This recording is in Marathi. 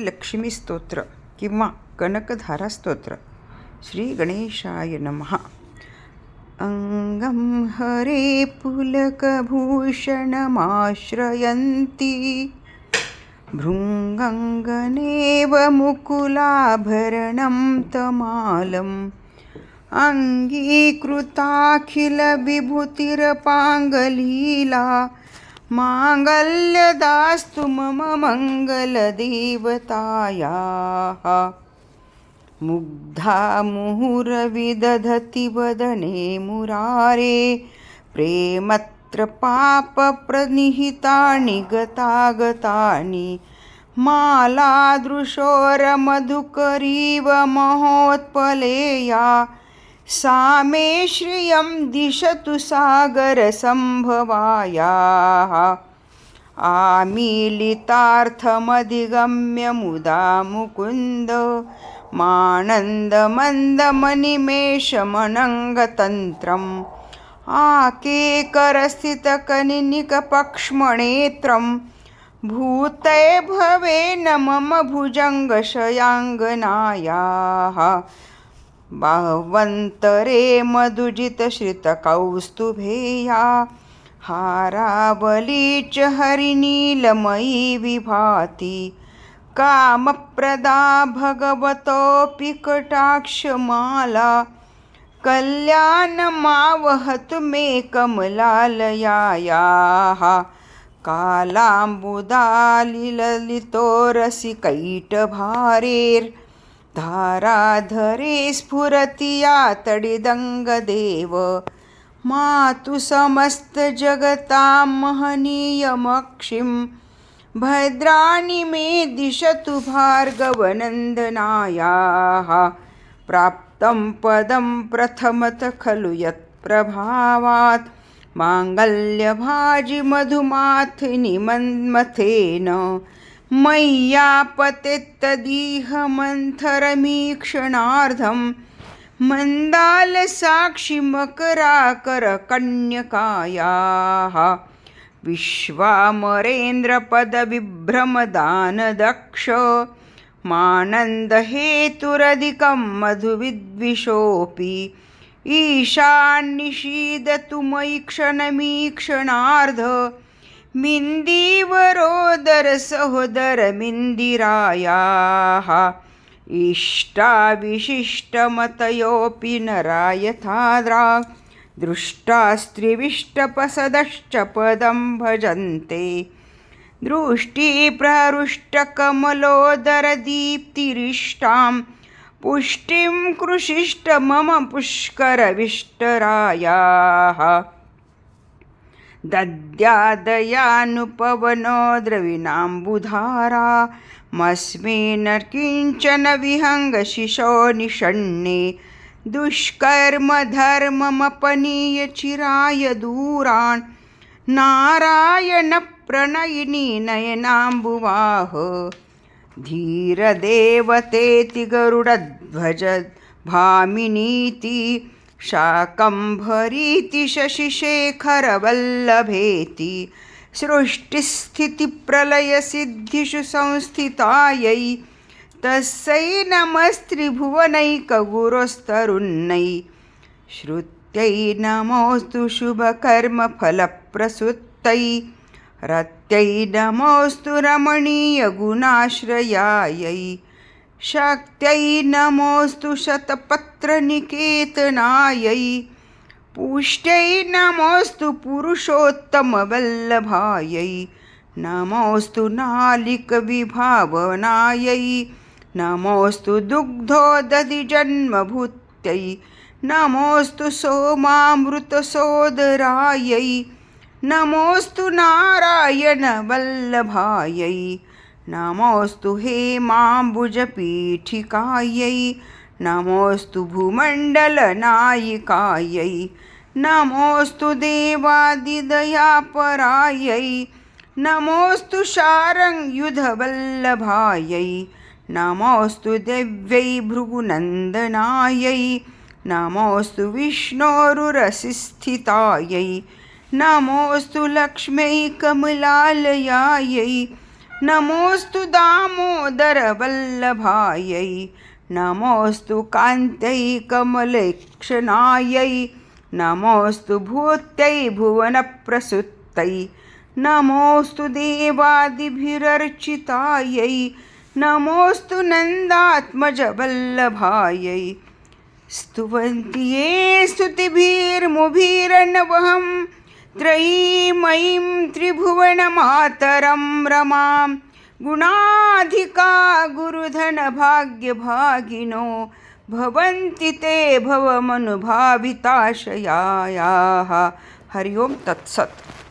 लक्ष्मी स्तोत्र किंवा कनकधारा स्तोत्र. श्री गणेशाय नमः. अङ्गं हरे पुलकभूषणमाश्रयन्ती. भृङ्गङ्गनेव मुकुलाभरणं तमालम्. अङ्गीकृताखिलविभूतिरपाङ्गलीला माङ्गल्यदास्तु मम मङ्गलदेवतायाः मुग्धा मुहुरविदधति वदने मुरारे प्रेमत्र पापप्रनिहितानि गतागतानि मालादृशोरमधुकरीव महोत्पलेया। सा मे श्रियं दिशतु सागरसम्भवायाः। आमीलितार्थमधिगम्य मुदा मुकुन्द मानन्दमन्दमनिमेषमनङ्गतन्त्रम् आकेकरस्थितकनिनिकपक्ष्मणेत्रं भूते भवेन मम भुजङ्गशयाङ्गनायाः। बाह्वन्तरे मधुजितश्रितकौस्तुभेया हारावली च हरिनीलमयी विभाति कामप्रदा भगवतोऽपि कटाक्षमाला कल्याणमावहतु मे कमलालयायाः कालाम्बुदालिललितोरसिकैटभारेर् धाराधरे स्फुरति यातडिदङ्गदेव मातु समस्तजगतां महनीयमक्षिं। भद्राणि मे दिशतु भार्गवनन्दनायाः। प्राप्तं पदं प्रथमत खलु यत्प्रभावात् माङ्गल्यभाजि मधुमाथिनि मन्मथेन मय्यापतेत्तदीह मन्थरमीक्षणार्धं मन्दालसाक्षिमकराकरकन्यकायाः विश्वामरेन्द्रपदविभ्रमदानदक्ष मानन्दहेतुरधिकं मधुविद्विषोऽपि ईशान्निषीदतु मयि क्षणमीक्षणार्ध मिन्दीवरोदरसहोदरमिन्दिरायाः इष्टाविशिष्टमतयोऽपि नरा यथाद्रा दृष्टास्त्रिविष्टपसदश्च पदं भजन्ते। दृष्टिप्रहृष्टकमलोदरदीप्तिरिष्टां पुष्टिं कृषिष्ट मम पुष्करविष्टरायाः दद्यादयानुपवनो द्रविणाम्बुधारा मस्मिन् किञ्चन विहङ्गशिशो निषण्णे दुष्कर्मधर्ममपनीय चिराय दूरान् नारायणप्रणयिनी नयनाम्बुवाह धीरदेवतेति गरुडध्वज भामिनीति शाकम्भरीति शशिशेखरवल्लभेति सृष्टिस्थितिप्रलयसिद्धिषु संस्थितायै तस्यै नमस्त्रिभुवनैकगुरोस्तरुन्नै श्रुत्यै नमोऽस्तु शुभकर्मफलप्रसुत्तै रत्यै नमोऽस्तु रमणीयगुणाश्रयायै शक्त्यै नमोऽस्तु शतपत्रनिकेतनायै। पुष्ट्यै नमोऽस्तु पुरुषोत्तमवल्लभायै। नमोऽस्तु नालिकविभावनायै। नमोऽस्तु दुग्धोदधिजन्मभूत्यै। नमोऽस्तु सोमामृतसोदरायै। नमोऽस्तु नारायणवल्लभायै। नमोऽस्तु हेमाम्बुजपीठिकायै नमोऽस्तु भूमण्डलनायिकायै नमोऽस्तु देवादिदयापरायै नमोऽस्तु शारङ्युधवल्लभायै नमोऽस्तु दिव्यै भृगुनन्दनायै नमोऽस्तु विष्णोरुरसिस्थितायै नमोऽस्तु लक्ष्म्यै कमलालयायै नमोऽस्तु दामोदरवल्लभायै नमोऽस्तु कान्त्यै कमलेक्षणायै नमोऽस्तु भूत्यै भुवनप्रसुत्तै नमोऽस्तु देवादिभिरर्चितायै नमोऽस्तु नन्दात्मजवल्लभायै। स्तुवन्ति ये स्तुतिभिर्मुभिरन्वहम् त्रयीमयीं त्रिभुवनमातरं रमां। गुणाधिका गुरुधनभाग्यभागिनो भवन्ति ते भवमनुभाविताशयायाः। हरि ओं तत्सत्।